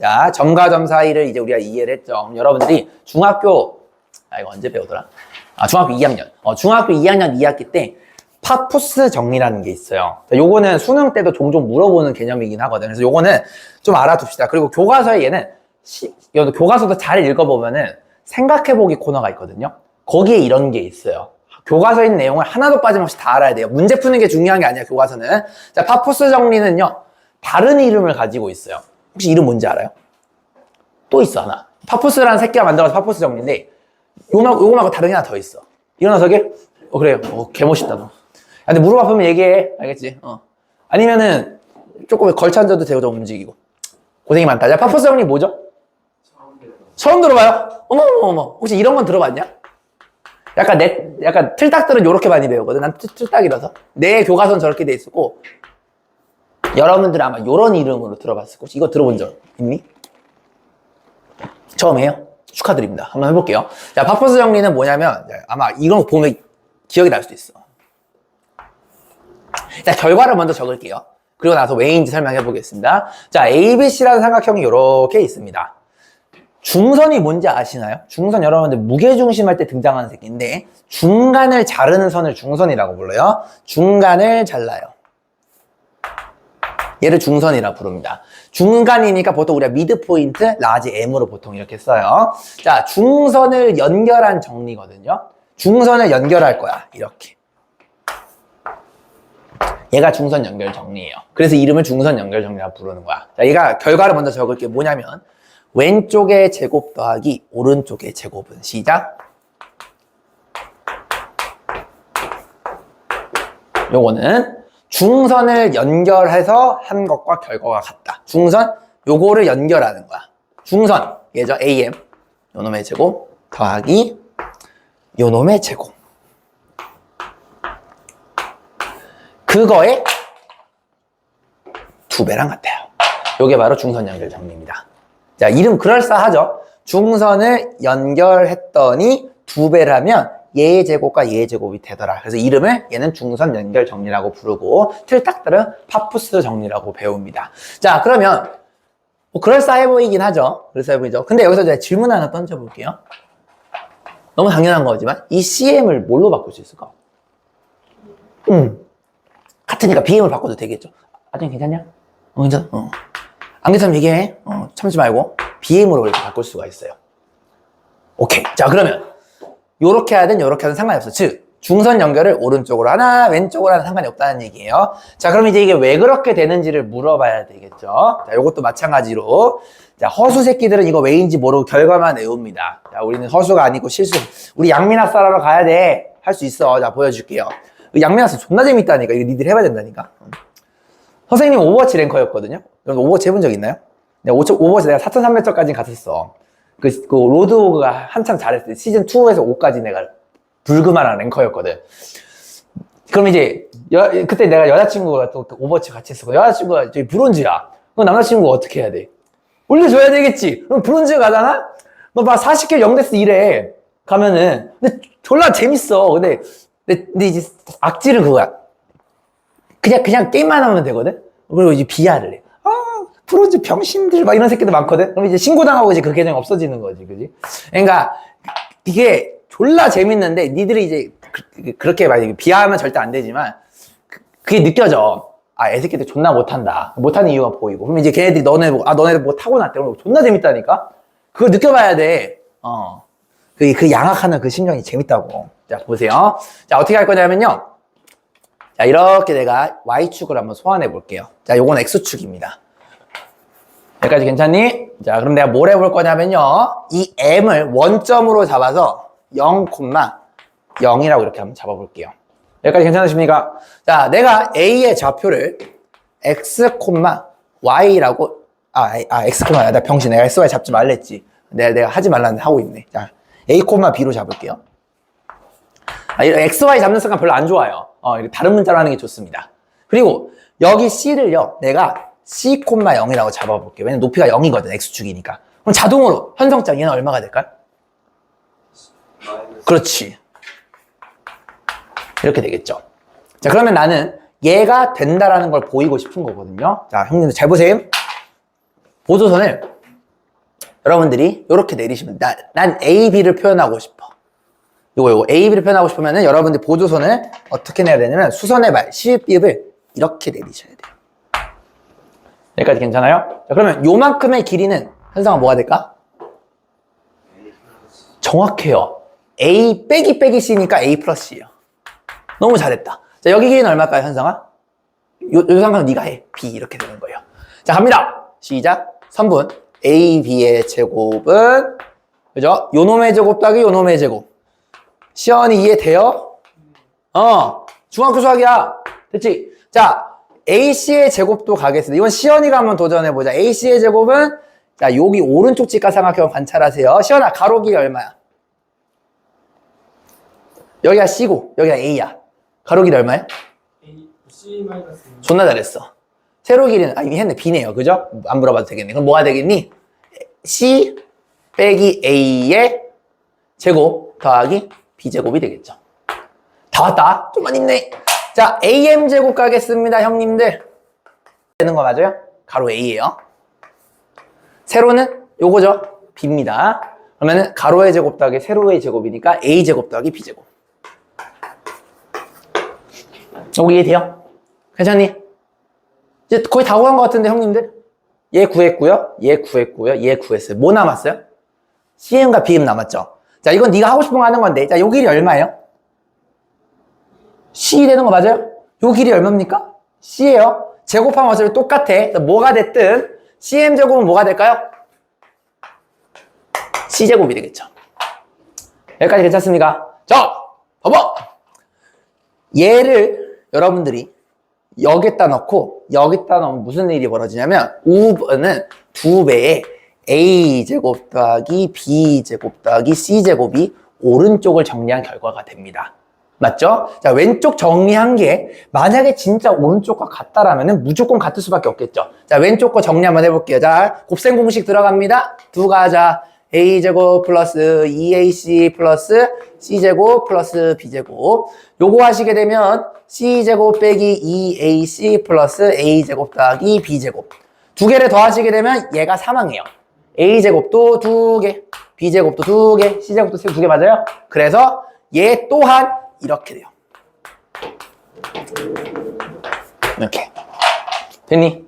자, 점과 점 사이를 이제 우리가 이해를 했죠. 여러분들이 중학교, 아, 이거 언제 배우더라? 아, 중학교 2학년. 어, 중학교 2학년 2학기 때 파푸스 정리라는 게 있어요. 자, 요거는 수능 때도 종종 물어보는 개념이긴 하거든. 그래서 요거는 좀 알아둡시다. 그리고 교과서에 얘는 시, 요 교과서도 잘 읽어보면은 생각해보기 코너가 있거든요. 거기에 이런 게 있어요. 교과서에 있는 내용을 하나도 빠짐없이 다 알아야 돼요. 문제 푸는 게 중요한 게 아니야, 교과서는. 자, 파푸스 정리는요, 다른 이름을 가지고 있어요. 혹시 이름 뭔지 알아요? 또 있어, 하나. 파푸스라는 새끼가 만들어서 파푸스 정리인데, 요거 말고, 요거 말고 다른 게 하나 더 있어. 일어나서 게? 어, 그래요. 어, 개멋있다, 너. 야, 근데 물어봐보면 얘기해. 알겠지? 어. 아니면은, 조금 걸쳐 앉아도 되고, 좀 움직이고. 고생이 많다. 자, 파푸스 정리 뭐죠? 처음 들어봐요? 어머, 어머, 어머. 혹시 이런 건 들어봤냐? 약간 내, 약간 틀딱들은 요렇게 많이 배우거든. 난 틀, 틀딱이라서. 내 교과서는 저렇게 돼 있었고, 여러분들은 아마 요런 이름으로 들어봤을 거지. 이거 들어본 적 있니? 처음이에요? 축하드립니다. 한번 해볼게요. 자, 파퍼스 정리는 뭐냐면, 아마 이런 거 보면 기억이 날 수도 있어. 자, 결과를 먼저 적을게요. 그리고 나서 왜인지 설명해 보겠습니다. 자, ABC라는 삼각형이 이렇게 있습니다. 중선이 뭔지 아시나요? 중선 여러분들 무게중심 할 때 등장하는 새끼인데 중간을 자르는 선을 중선이라고 불러요. 중간을 잘라요. 얘를 중선이라 부릅니다. 중간이니까 보통 우리가 미드 포인트 라지 M으로 보통 이렇게 써요. 자, 중선을 연결한 정리거든요. 중선을 연결할 거야. 이렇게. 얘가 중선 연결 정리예요. 그래서 이름을 중선 연결 정리라고 부르는 거야. 자, 얘가 결과를 먼저 적을 게 뭐냐면 왼쪽의 제곱 더하기 오른쪽의 제곱은 시작. 요거는 중선을 연결해서 한 것과 결과가 같다. 중선 요거를 연결하는 거야. 중선 얘죠 AM 요놈의 제곱 더하기 요놈의 제곱 그거의 두 배랑 같아요. 요게 바로 중선 연결 정리입니다. 자, 이름 그럴싸하죠? 중선을 연결했더니 두 배라면 얘의 제곱과 얘의 제곱이 되더라. 그래서 이름을 얘는 중선 연결 정리라고 부르고 틀딱들은 파푸스 정리라고 배웁니다. 자, 그러면 뭐 그럴싸해 보이긴 하죠. 그럴싸해 보이죠. 근데 여기서 제가 질문 하나 던져볼게요. 너무 당연한 거지만 이 CM을 뭘로 바꿀 수 있을까? 음, 같으니까 BM을 바꿔도 되겠죠. 아직 괜찮냐? 어, 괜찮아? 어. 안 괜찮으면 얘기해. 어, 참지 말고. BM으로 바꿀 수가 있어요. 오케이. 자, 그러면, 요렇게 하든 요렇게 하든 상관이 없어. 즉, 중선 연결을 오른쪽으로 하나, 왼쪽으로 하나 상관이 없다는 얘기예요. 자, 그럼 이제 이게 왜 그렇게 되는지를 물어봐야 되겠죠. 자, 요것도 마찬가지로. 자, 허수 새끼들은 이거 왜인지 모르고 결과만 외웁니다. 자, 우리는 허수가 아니고 실수. 우리 양민학 사라러 가야 돼. 할 수 있어. 자, 보여줄게요. 양민학사 존나 재밌다니까. 이거 니들 해봐야 된다니까. 선생님 오버워치 랭커였거든요. 그럼 오버워치 해본 적 있나요? 오버- 오버워치 내가 4,300점까지 갔었어. 그, 그 로드오그가 한참 잘했을 때 시즌 2에서 5까지 내가 불그만한 랭커였거든. 그럼 이제 여- 그때 내가 여자친구가 또 오버워치 같이 했어. 여자친구가 저기 브론즈야. 그럼 남자친구가 어떻게 해야 돼? 올려줘야 되겠지. 그럼 브론즈 가잖아? 너막 40킬 0데스 이래. 가면은. 근데 졸라 재밌어. 근데, 근데, 근데 이제 악질은 그거야. 그냥 그냥 게임만 하면 되거든. 그리고 이제 비하를 해. 아 브론즈 병신들 막 이런 새끼들 많거든. 그럼 이제 신고당하고 이제 그 계정이 없어지는 거지, 그지? 그러니까 이게 졸라 재밌는데 니들이 이제 그, 렇게 만약에 비하하면 절대 안 되지만 그, 그게 느껴져. 아, 애 새끼들 존나 못한다. 못하는 이유가 보이고. 그럼 이제 걔네들이 너네 뭐, 아, 너네들 뭐 타고났대. 그럼 존나 재밌다니까? 그거 느껴봐야 돼. 어. 그, 그 양악하는 그 심정이 재밌다고. 자, 보세요. 자, 어떻게 할 거냐면요. 자, 이렇게 내가 Y축을 한번 소환해 볼게요. 자, 요건 X축입니다. 여기까지 괜찮니? 자, 그럼 내가 뭘 해볼 거냐면요. 이 M을 원점으로 잡아서 0,0이라고 이렇게 한번 잡아볼게요. 여기까지 괜찮으십니까? 자, 내가 A의 좌표를 X, Y라고, 아, 아, X, 나 병신. 내가 XY 잡지 말랬지. 내가, 내가 하지 말라는데 하고 있네. 자, A, B로 잡을게요. 아, 이 XY 잡는 습관 별로 안 좋아요. 어, 다른 문자로 하는 게 좋습니다. 그리고 여기 C를요, 내가 C, 0이라고 잡아볼게요. 왜냐면 높이가 0이거든, X축이니까. 그럼 자동으로 현성장 얘는 얼마가 될까요? 그렇지. 이렇게 되겠죠. 자, 그러면 나는 얘가 된다라는 걸 보이고 싶은 거거든요. 자, 형님들 잘 보세요. 보조선을 여러분들이 이렇게 내리시면 나, 난 A, B를 표현하고 싶어. 요거 요거 A, B를 표현하고 싶으면은 여러분들 보조선을 어떻게 내야 되냐면 수선의 발, 시읒비읍을 이렇게 내리셔야 돼요. 여기까지 괜찮아요? 자, 그러면 요만큼의 길이는 현상은 뭐가 될까? 정확해요. A 빼기 빼기 C니까 A 플러스 C예요. 너무 잘했다. 자, 여기 길이는 얼마일까요, 현상아? 요, 요 상황 네가 해. B 이렇게 되는 거예요. 자, 갑니다. 시작. 3분. A, B의 제곱은 그죠? 요놈의 제곱 더하기 요놈의 제곱. 시연이 이해돼요? 어, 중학교 수학이야. 됐지? 자, AC의 제곱도 가겠습니다. 이건 시연이가 한번 도전해보자. AC의 제곱은, 자, 여기 오른쪽 직각삼각형 관찰하세요. 시연아, 가로 길이 얼마야? 여기가 C고, 여기가 A야. 가로 길이 얼마야? 존나 잘했어. 세로 길이는, 아, 이미 했네. B네요. 그죠? 안 물어봐도 되겠네. 그럼 뭐가 되겠니? C 빼기 A의 제곱 더하기 B제곱이 되겠죠. 다 왔다. 좀만 있네. 자, AM 제곱 가겠습니다, 형님들. 되는 거 맞아요? 가로 A예요. 세로는 요거죠. B입니다. 그러면은 가로의 제곱 더하기 세로의 제곱이니까 A 제곱 더하기 B 제곱. 여기 이해돼요? 괜찮니? 이제 거의 다 구한 것 같은데, 형님들? 얘 구했고요. 얘 구했고요. 얘 구했어요. 뭐 남았어요? CM과 BM 남았죠. 자, 이건 네가 하고 싶은 거 하는 건데. 자, 요 길이 얼마예요? C 되는 거 맞아요? 요 길이 얼마입니까? C예요. 제곱하면 어차피 똑같아. 뭐가 됐든 CM 제곱은 뭐가 될까요? C 제곱이 되겠죠. 여기까지 괜찮습니까? 자, 봐봐. 얘를 여러분들이 여기다 넣고 여기다 넣으면 무슨 일이 벌어지냐면 5번은 두 배의 a제곱 더하기 b제곱 더하기 c제곱이 오른쪽을 정리한 결과가 됩니다. 맞죠? 자, 왼쪽 정리한 게 만약에 진짜 오른쪽과 같다라면 무조건 같을 수밖에 없겠죠. 자, 왼쪽 거 정리 한번 해볼게요. 자, 곱셈 공식 들어갑니다. 두 가자. a제곱 플러스 2ac 플러스 c제곱 플러스 b제곱. 요거 하시게 되면 c제곱 빼기 2ac 플러스 a제곱 더하기 b제곱. 두 개를 더 하시게 되면 얘가 3항이에요. a제곱도 두 개, b제곱도 두 개, c제곱도 두 개 맞아요? 그래서 얘 또한 이렇게 돼요. 이렇게. 됐니?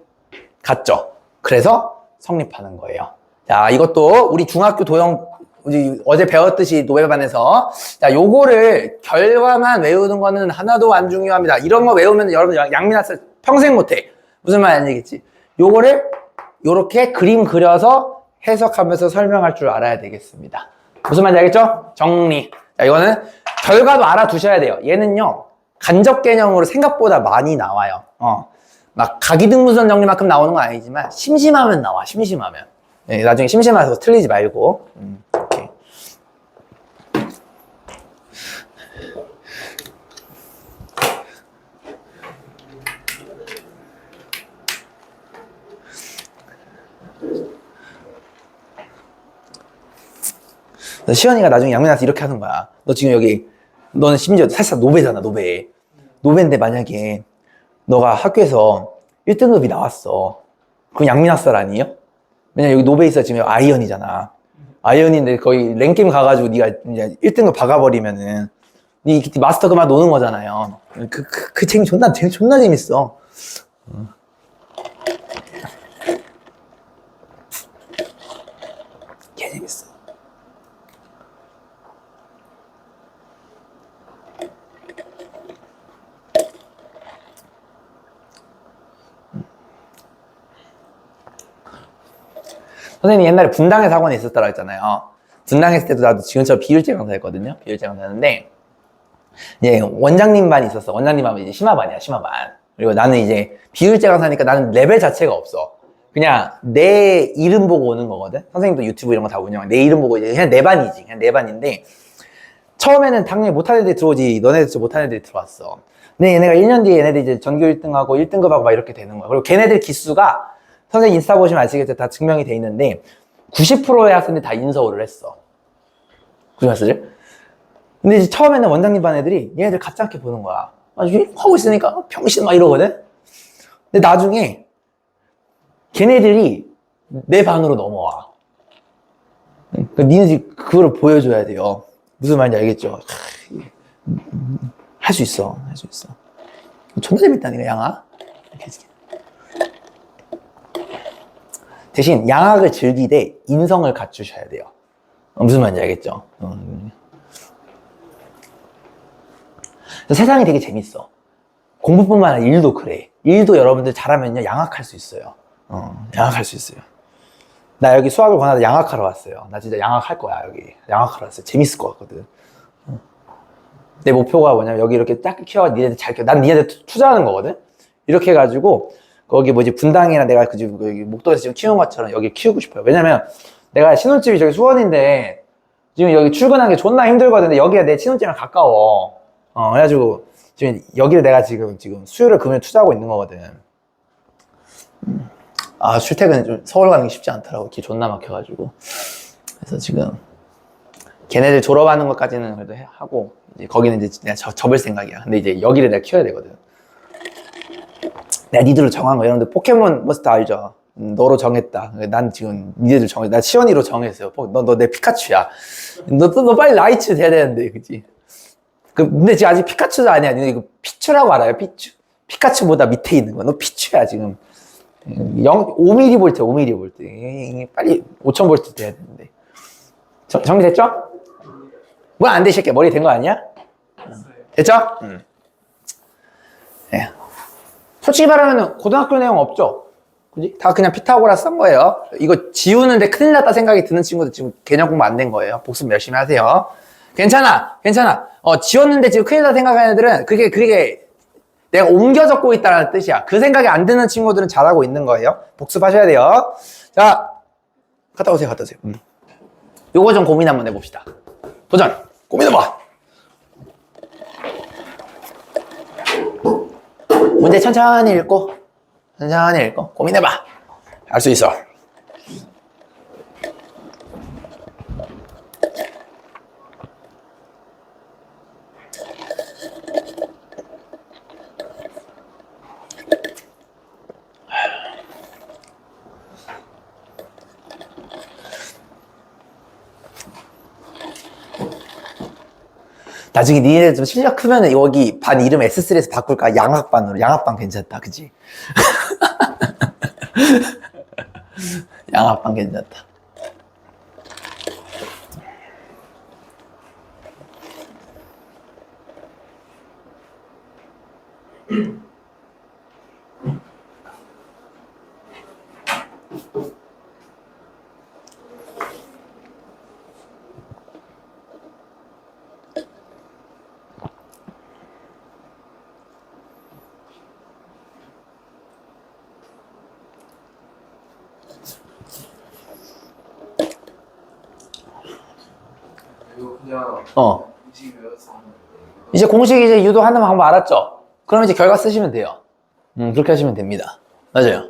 같죠? 그래서 성립하는 거예요. 자, 이것도 우리 중학교 도형 어제 배웠듯이 노벨반에서 자, 요거를 결과만 외우는 거는 하나도 안 중요합니다. 이런 거 외우면 여러분 양민학생 평생 못해. 무슨 말인지 알겠지? 요거를 요렇게 그림 그려서 해석하면서 설명할 줄 알아야 되겠습니다. 무슨 말인지 알겠죠? 정리. 자, 이거는 결과도 알아두셔야 돼요. 얘는요, 간접 개념으로 생각보다 많이 나와요. 어. 막 가기등문선 정리만큼 나오는 건 아니지만, 심심하면 나와, 심심하면. 예, 나중에 심심해서 틀리지 말고. 음, 시연이가 나중에 양면한테 이렇게 하는 거야. 너 지금 여기, 너는 심지어 사실상 노베잖아, 노베. 노베인데 만약에 너가 학교에서 1등급이 나왔어. 그럼 양민학살 아니에요? 왜냐면 여기 노베 있어 지금 아이언이잖아. 아이언인데 거의 랭겜 가가지고 네가 이제 1등급 박아버리면은 네 마스터 그만 노는 거잖아요. 그, 그, 그 책임 존나, 재- 존나 재밌어. 선생님이 옛날에 분당에서 학원에 있었다고 했잖아요. 분당했을 때도 나도 지금처럼 비율제 강사였거든요. 비율제 강사였는데, 이제 원장님 반이 있었어. 원장님 반은 이제 심화반이야, 심화반. 그리고 나는 이제 비율제 강사니까 나는 레벨 자체가 없어. 그냥 내 이름 보고 오는 거거든. 선생님도 유튜브 이런 거 다 운영해. 내 이름 보고 이제 그냥 내 반이지. 그냥 내 반인데, 처음에는 당연히 못하는 애들이 들어오지. 너네들 못하는 애들이 들어왔어. 근데 얘네가 1년 뒤에 얘네들 이제 전교 1등하고 1등급하고 막 이렇게 되는 거야. 그리고 걔네들 기수가 선생님 인스타 보시면 아시겠죠? 다 증명이 돼 있는데 90%의 학생들이 다 인서울을 했어. 그 말씀을? 근데 이제 처음에는 원장님 반 애들이 얘네들 같지 않게 보는 거야. 아, 하고 있으니까 병신 막 이러거든? 근데 나중에 걔네들이 내 반으로 넘어와. 그 니네 그거를 보여줘야 돼요. 무슨 말인지 알겠죠? 할 수 있어. 할 수 있어. 존나 재밌다니까, 양악. 이렇게 해줄게. 대신 양악을 즐기되 인성을 갖추셔야 돼요. 어, 무슨 말인지 알겠죠? 어, 세상이 되게 재밌어. 공부뿐만 아니라 일도 그래. 일도 여러분들 잘하면요, 양악할 수 있어요. 어, 양악할 수 있어요. 나 여기 수학을 권하다 양악하러 왔어요. 나 진짜 양악할 거야, 여기. 양악하러 왔어요. 재밌을 것 같거든. 어. 내 목표가 뭐냐면 여기 이렇게 딱 키워 니네들 잘 키워. 난 니네들 투- 투자하는 거거든? 이렇게 해가지고 거기 뭐지 분당이나 내가 그 지금 여기 목동에서 지금 키운 것처럼 여기 키우고 싶어요. 왜냐면 내가 신혼집이 저기 수원인데 지금 여기 출근하는 게 존나 힘들거든. 근데 여기가 내 신혼집이랑 가까워. 어, 그래가지고 지금 여기를 내가 지금 지금 수요를 금요일 투자하고 있는 거거든. 음. 아 출퇴근 좀 서울 가는 게 쉽지 않더라고. 길 존나 막혀가지고. 그래서 지금 걔네들 졸업하는 것까지는 그래도 해- 하고 이제 거기는 이제 내가 접, 접을 생각이야. 근데 이제 여기를 내가 키워야 되거든. 내가 니들로 정한 거 여러분들 포켓몬 머스터 알죠? 음, 너로 정했다. 난 지금 니들 정했. 나 시연이로 정했어요. 너 너 내 피카츄야. 너, 너, 너 빨리 라이츠 돼야 되는데, 그지? 그, 근데 지금 아직 피카츄도 아니야. 니네 이거 피츄라고 알아요? 피츄. 피카츄보다 밑에 있는 거. 너 피츄야 지금. 0, 5mm 볼트, 5mm 볼트. 빨리 5000 볼트 돼야 되는데. 정, 정리됐죠? 뭐 안 되실게. 머리 된 거 아니야? 됐죠? 응. 예. 솔직히 말하면 고등학교 내용 없죠? 그지? 다 그냥 피타고라스 쓴 거예요. 이거 지우는데 큰일 났다 생각이 드는 친구들 지금 개념 공부 안 된 거예요. 복습 열심히 하세요. 괜찮아, 괜찮아. 어, 지웠는데 지금 큰일 났다 생각하는 애들은 그게, 그게 내가 옮겨 적고 있다는 뜻이야. 그 생각이 안 드는 친구들은 잘하고 있는 거예요. 복습하셔야 돼요. 자, 갔다 오세요, 갔다 오세요. 음. 요거 좀 고민 한번 해봅시다. 도전! 고민해봐! 문제 천천히 읽고, 천천히 읽고, 고민해봐. 할 수 있어. 나중에 니네 좀 실력 크면은 여기 반 이름 S3에서 바꿀까? 양학반으로. 양학반 괜찮다. 그지? 양학반 괜찮다. 이거 그냥 어. 이제 공식 이제 유도하는 방법 알았죠? 그럼 이제 결과 쓰시면 돼요. 음, 그렇게 하시면 됩니다. 맞아요.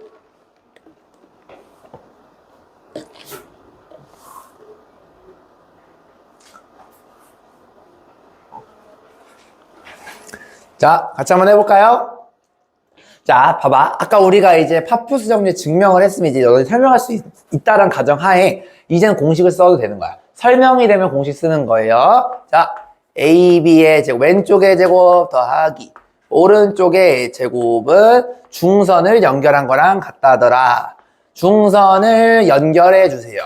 자, 같이 한번 해볼까요? 자, 봐봐. 아까 우리가 이제 파푸스 정리 증명을 했으면 이제 너희 설명할 수 있, 있다는 가정하에 이제는 공식을 써도 되는 거야. 설명이 되면 공식 쓰는 거예요. 자, AB의 제곱, 왼쪽의 제곱 더하기 오른쪽의 제곱은 중선을 연결한 거랑 같다더라. 중선을 연결해 주세요.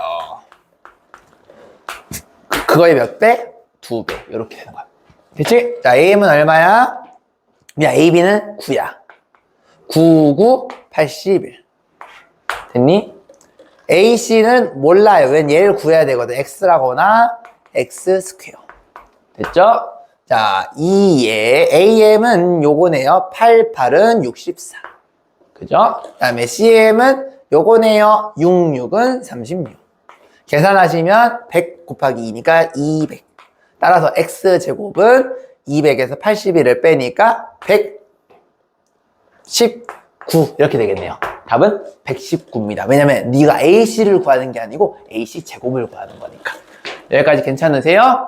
그- 그거의 몇 배? 두 배. 이렇게 되는 거야. 됐지? 자, AM은 얼마야? 야, AB는 9야. 9, 9, 81. 됐니? AC는 몰라요. 웬 얘를 구해야 되거든. X라거나 X 스퀘어. 됐죠? 자, 2에 AM은 요거네요. 8, 8은 64. 그죠? 그 다음에 CM은 요거네요. 6, 6은 36. 계산하시면 100 곱하기 2니까 200. 따라서 X제곱은 200에서 81을 빼니까 119 이렇게 되겠네요. 답은 119입니다. 왜냐면 네가 AC를 구하는 게 아니고 AC 제곱을 구하는 거니까. 여기까지 괜찮으세요?